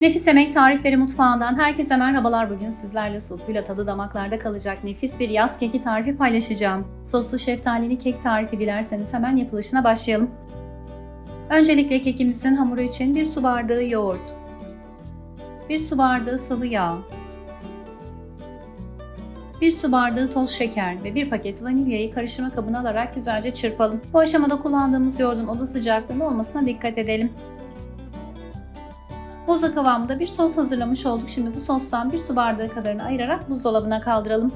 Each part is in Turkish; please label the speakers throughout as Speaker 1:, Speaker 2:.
Speaker 1: Nefis Yemek Tarifleri Mutfağı'ndan herkese merhabalar. Bugün sizlerle sosuyla tadı damaklarda kalacak nefis bir yaz keki tarifi paylaşacağım. Soslu şeftalili kek tarifi dilerseniz hemen yapılışına başlayalım. Öncelikle kekimizin hamuru için 1 su bardağı yoğurt, 1 su bardağı sıvı yağ, 1 su bardağı toz şeker ve 1 paket vanilyayı karıştırma kabına alarak güzelce çırpalım. Bu aşamada kullandığımız yoğurdun oda sıcaklığında olmasına dikkat edelim. Boza kıvamında bir sos hazırlamış olduk. Şimdi bu sostan bir su bardağı kadarını ayırarak buzdolabına kaldıralım.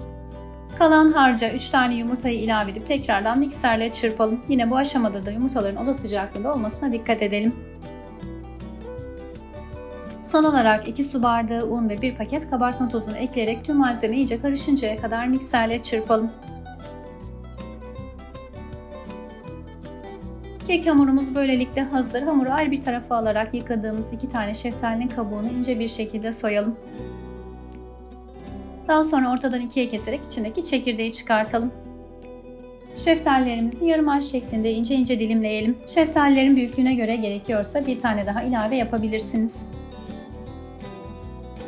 Speaker 1: Kalan harca 3 tane yumurtayı ilave edip tekrardan mikserle çırpalım. Yine bu aşamada da yumurtaların oda sıcaklığında olmasına dikkat edelim. Son olarak 2 su bardağı un ve 1 paket kabartma tozunu ekleyerek tüm malzeme iyice karışıncaya kadar mikserle çırpalım. Kek hamurumuz böylelikle hazır. Hamuru ayrı bir tarafa alarak yıkadığımız iki tane şeftalinin kabuğunu ince bir şekilde soyalım. Daha sonra ortadan ikiye keserek içindeki çekirdeği çıkartalım. Şeftalilerimizi yarım ay şeklinde ince ince dilimleyelim. Şeftalilerin büyüklüğüne göre gerekiyorsa bir tane daha ilave yapabilirsiniz.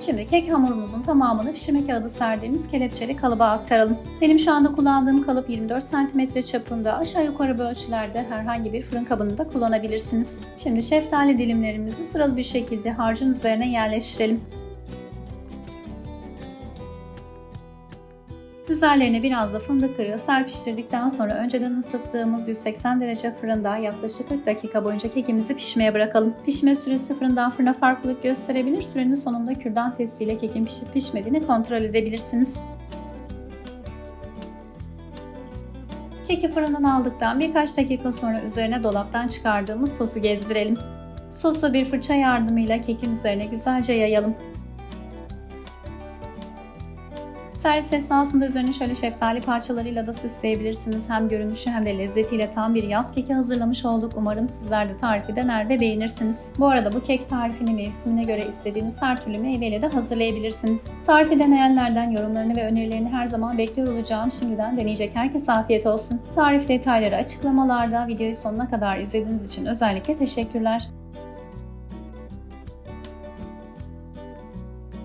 Speaker 1: Şimdi kek hamurumuzun tamamını pişirme kağıdı serdiğimiz kelepçeli kalıba aktaralım. Benim şu anda kullandığım kalıp 24 cm çapında aşağı yukarı bu ölçülerde herhangi bir fırın kabını da kullanabilirsiniz. Şimdi şeftali dilimlerimizi sıralı bir şekilde harcın üzerine yerleştirelim. Üzerlerine biraz da fındık kırığı serpiştirdikten sonra önceden ısıttığımız 180 derece fırında yaklaşık 40 dakika boyunca kekimizi pişmeye bırakalım. Pişme süresi fırından fırına farklılık gösterebilir. Sürenin sonunda kürdan testiyle kekin pişip pişmediğini kontrol edebilirsiniz. Keki fırından aldıktan birkaç dakika sonra üzerine dolaptan çıkardığımız sosu gezdirelim. Sosu bir fırça yardımıyla kekin üzerine güzelce yayalım. Servis esnasında üzerine şöyle şeftali parçalarıyla da süsleyebilirsiniz. Hem görünüşü hem de lezzetiyle tam bir yaz keki hazırlamış olduk. Umarım sizler de tarifi dener ve beğenirsiniz. Bu arada bu kek tarifini mevsimine göre istediğiniz her türlü meyveyle de hazırlayabilirsiniz. Tarifi deneyenlerden yorumlarını ve önerilerini her zaman bekliyor olacağım. Şimdiden deneyecek herkese afiyet olsun. Tarif detayları açıklamalarda. Videoyu sonuna kadar izlediğiniz için özellikle teşekkürler.